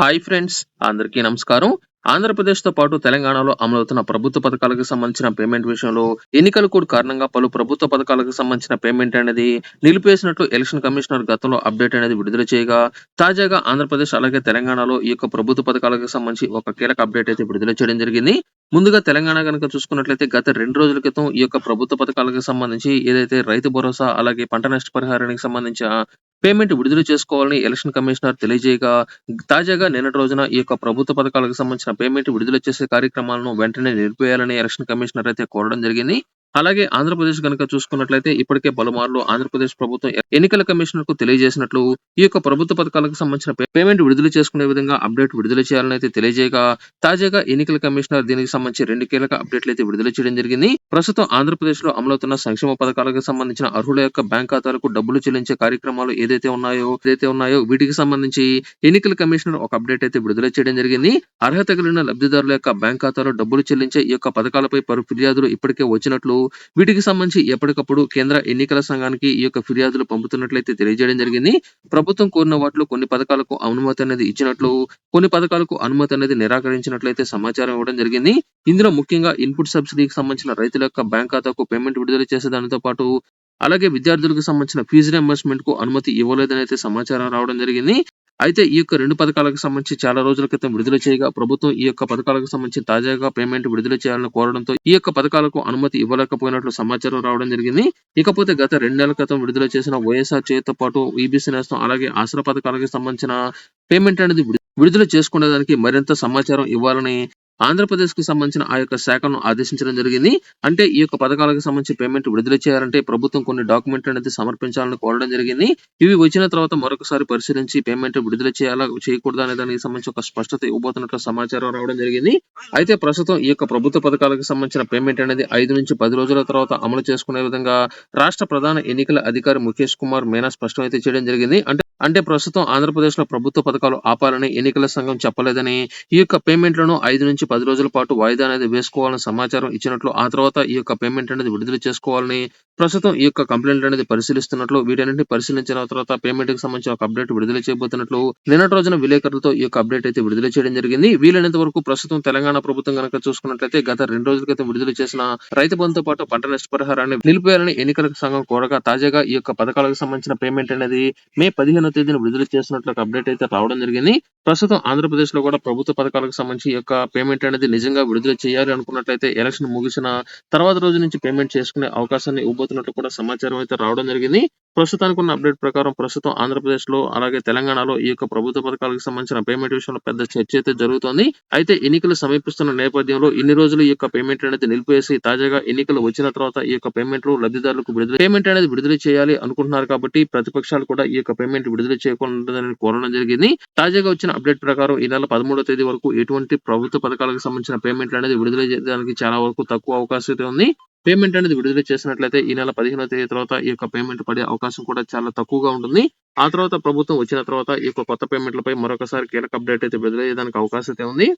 Hi friends అందరికీ నమస్కారం ఆంధ్రప్రదేశ్‌తో పాటు తెలంగాణలో అమలవుతున్న ప్రభుత్వ పథకాలకు సంబంధించిన పేమెంట్ విషయంలో ఎన్నికల కోడ్ కారణంగా పలు ప్రభుత్వ పథకాలకు సంబంధించిన పేమెంట్ అనేది నిలిపేసినట్లు ఎలక్షన్ కమిషనర్ గతంలో అప్డేట్ అనేది విడుదల చేయగా, తాజాగా ఆంధ్రప్రదేశ్ అలాగే తెలంగాణలో ఈ యొక్క ప్రభుత్వ పథకాలకు సంబంధించి ఒక కీలక అప్డేట్ అయితే విడుదల చేయడం జరిగింది. ముందుగా తెలంగాణ కనుక చూసుకున్నట్లయితే గత రెండు రోజుల క్రితం ఈ యొక్క ప్రభుత్వ పథకాలకు సంబంధించి ఏదైతే రైతు భరోసా అలాగే పంట నష్టపరిహారానికి సంబంధించిన పేమెంట్ విడుదల చేసుకోవాలని ఎలక్షన్ కమిషనర్ తెలియజేయగా, తాజాగా నిన్నటి రోజున ఈ యొక్క ప్రభుత్వ పథకాలకు సంబంధించిన పేమెంట్ విడుదల చేసే కార్యక్రమాలను వెంటనే నిలిపివేయాలని ఎలక్షన్ కమిషనర్ అయితే కోరడం జరిగింది. అలాగే ఆంధ్రప్రదేశ్ కనుక చూసుకున్నట్లయితే ఇప్పటికే పలుమార్లు ఆంధ్రప్రదేశ్ ప్రభుత్వం ఎన్నికల కమిషనర్కు తెలియజేసినట్లు ఈ యొక్క ప్రభుత్వ పథకాలకు సంబంధించిన పేమెంట్ విడుదల చేసుకునే విధంగా అప్డేట్ విడుదల చేయాలని అయితే తెలియజేయగా, తాజాగా ఎన్నికల కమిషనర్ దీనికి సంబంధించి రెండు కీలక అప్డేట్‌లు అయితే విడుదల చేయడం జరిగింది. ప్రస్తుతం ఆంధ్రప్రదేశ్లో అమలవుతున్న సంక్షేమ పథకాలకు సంబంధించిన అర్హుల యొక్క బ్యాంక్ ఖాతాలకు డబ్బులు చెల్లించే కార్యక్రమాలు ఏదైతే ఉన్నాయో ఏదైతే ఉన్నాయో వీటికి సంబంధించి ఎన్నికల కమిషనర్ ఒక అప్డేట్ అయితే విడుదల చేయడం జరిగింది. అర్హత కలిగిన లబ్ధిదారుల యొక్క బ్యాంక్ ఖాతాలో డబ్బులు చెల్లించే ఈ యొక్క పథకాలపై పలు ఫిర్యాదులు ఇప్పటికే వచ్చినట్లు, వీటికి సంబంధించి ఎప్పటికప్పుడు కేంద్ర ఎన్నికల సంఘానికి ఈ యొక్క ఫిర్యాదులు పంపుతున్నట్లయితే తెలియజేయడం జరిగింది. ప్రభుత్వం కోరిన వాటిలో కొన్ని పథకాలకు అనుమతి అనేది ఇచ్చినట్లు, కొన్ని పథకాలకు అనుమతి అనేది నిరాకరించినట్లయితే సమాచారం ఇవ్వడం జరిగింది. ఇందులో ముఖ్యంగా ఇన్‌పుట్ సబ్సిడీకి సంబంధించిన రైతుల యొక్క బ్యాంక్ ఖాతాకు పేమెంట్ విడుదల చేసే దానితో పాటు, అలాగే విద్యార్థులకు సంబంధించిన ఫీజు రియంబర్స్‌మెంట్‌కు అనుమతి ఇవ్వలేదని అయితే సమాచారం రావడం జరిగింది. అయితే ఈ యొక్క రెండు పథకాలకు సంబంధించి చాలా రోజుల క్రితం విడుదల చేయగా, ప్రభుత్వం ఈ యొక్క పథకాలకు సంబంధించి తాజాగా పేమెంట్ విడుదల చేయాలని కోరడంతో ఈ యొక్క పథకాలకు అనుమతి ఇవ్వలేకపోయినట్లు సమాచారం రావడం జరిగింది. ఇకపోతే గత రెండు నెలల క్రితం విడుదల చేసిన వైఎస్ఆర్ చేతితో పాటు ఈబీసీ నేస్తం అలాగే ఆసరా పథకాలకు సంబంధించిన పేమెంట్ అనేది విడుదల విడుదల చేసుకునేదానికి మరింత సమాచారం ఇవ్వాలని ఆంధ్రప్రదేశ్కు సంబంధించిన ఆ యొక్క శాఖను ఆదేశించడం జరిగింది. అంటే ఈ యొక్క పథకాలకు సంబంధించి పేమెంట్ విడుదల చేయాలంటే ప్రభుత్వం కొన్ని డాక్యుమెంట్లు అనేది సమర్పించాలని కోరడం జరిగింది. ఇవి వచ్చిన తర్వాత మరొకసారి పరిశీలించి పేమెంట్ విడుదల చేయాలా? చేయకూడదా? అనే దానికి సంబంధించి ఒక స్పష్టత ఇవ్వబోతున్నట్లు సమాచారం రావడం జరిగింది. అయితే ప్రస్తుతం ఈ యొక్క ప్రభుత్వ పథకాలకు సంబంధించిన పేమెంట్ అనేది 5-10 రోజుల తర్వాత అమలు చేసుకునే విధంగా రాష్ట్ర ప్రధాన ఎన్నికల అధికారి ముఖేష్ కుమార్ మీనా స్పష్టం అయితే చేయడం జరిగింది. అంటే అంటే ప్రస్తుతం ఆంధ్రప్రదేశ్‌లో ప్రభుత్వ పథకాలు ఆపాలని ఎన్నికల సంఘం చెప్పలేదని, ఈ యొక్క పేమెంట్‌లను 5-10 రోజుల పాటు వాయిదా అనేది వేసుకోవాలని సమాచారం ఇచ్చినట్లు, ఆ తర్వాత ఈ యొక్క పేమెంట్ అనేది విడుదల చేసుకోవాలని ప్రస్తుతం ఈ యొక్క కంప్లైంట్ అనేది పరిశీలిస్తున్నట్లు, వీటన్నిటిని పరిశీలించిన తర్వాత పేమెంట్కి సంబంధించిన ఒక అప్డేట్ విడుదల చేయబోతున్నట్లు నిన్నటి రోజున విలేకరులతో ఈ యొక్క అప్డేట్ అయితే విడుదల చేయడం జరిగింది. వీలైనంత వరకు ప్రస్తుతం తెలంగాణ ప్రభుత్వం కనుక చూసుకున్నట్లయితే గత రెండు రోజుల క్రితం విడుదల చేసిన రైతు బంధుతో పాటు పంట నష్టపరిహారాన్ని నిలిపేయాలని ఎన్నికల సంఘం కోరగా, తాజాగా ఈ యొక్క పథకాలకు సంబంధించిన పేమెంట్ అనేది మే పదిహేను 15వ తేదీన విడుదల చేస్తున్నట్లు అప్డేట్ అయితే రావడం జరిగింది. ప్రస్తుతం ఆంధ్రప్రదేశ్‌లో కూడా ప్రభుత్వ పథకాలకు సంబంధించి యొక్క పేమెంట్ అనేది నిజంగా విడుదల చేయాలి అనుకున్నట్లయితే ఎలక్షన్ ముగిసిన తర్వాత రోజు నుంచి పేమెంట్ చేసుకునే అవకాశాన్ని ఇవ్వబోతున్నట్లు కూడా సమాచారం అయితే రావడం జరిగింది. ప్రస్తుతానికి ఉన్న అప్డేట్ ప్రకారం ప్రస్తుతం ఆంధ్రప్రదేశ్‌లో అలాగే తెలంగాణలో ఈ యొక్క ప్రభుత్వ పథకాలకు సంబంధించిన పేమెంట్ విషయంలో పెద్ద చర్చ అయితే జరుగుతోంది. అయితే ఎన్నికలు సమీపిస్తున్న నేపథ్యంలో ఇన్ని రోజులు ఈ యొక్క పేమెంట్ అనేది నిలిపివేసి తాజాగా ఎన్నికలు వచ్చిన తర్వాత ఈ యొక్క పేమెంట్‌లు లబ్ధిదారులకు విడుదల పేమెంట్ అనేది విడుదల చేయాలి అనుకుంటున్నారు కాబట్టి ప్రతిపక్షాలు కూడా ఈ యొక్క పేమెంట్ విడుదల చేయకూడదని కోరడం జరిగింది. తాజాగా వచ్చిన అప్డేట్ ప్రకారం ఈ నెల 13వ తేదీ వరకు ఎటువంటి ప్రభుత్వ పథకాలకు సంబంధించిన పేమెంట్‌లు అనేది విడుదల చేయడానికి చాలా వరకు తక్కువ అవకాశం అయితే ఉంది. పేమెంట్ అనేది విడుదల చేసినట్లయితే ఈ నెల 15వ తేదీ తర్వాత ఈ యొక్క పేమెంట్ పడే అవకాశం కూడా చాలా తక్కువగా ఉంటుంది. ఆ తర్వాత ప్రభుత్వం వచ్చిన తర్వాత ఈ యొక్క కొత్త పేమెంట్‌లపై మరొకసారి కీలక అప్డేట్ అయితే విడుదలయ్యేదానికి అవకాశం అయితే ఉంది.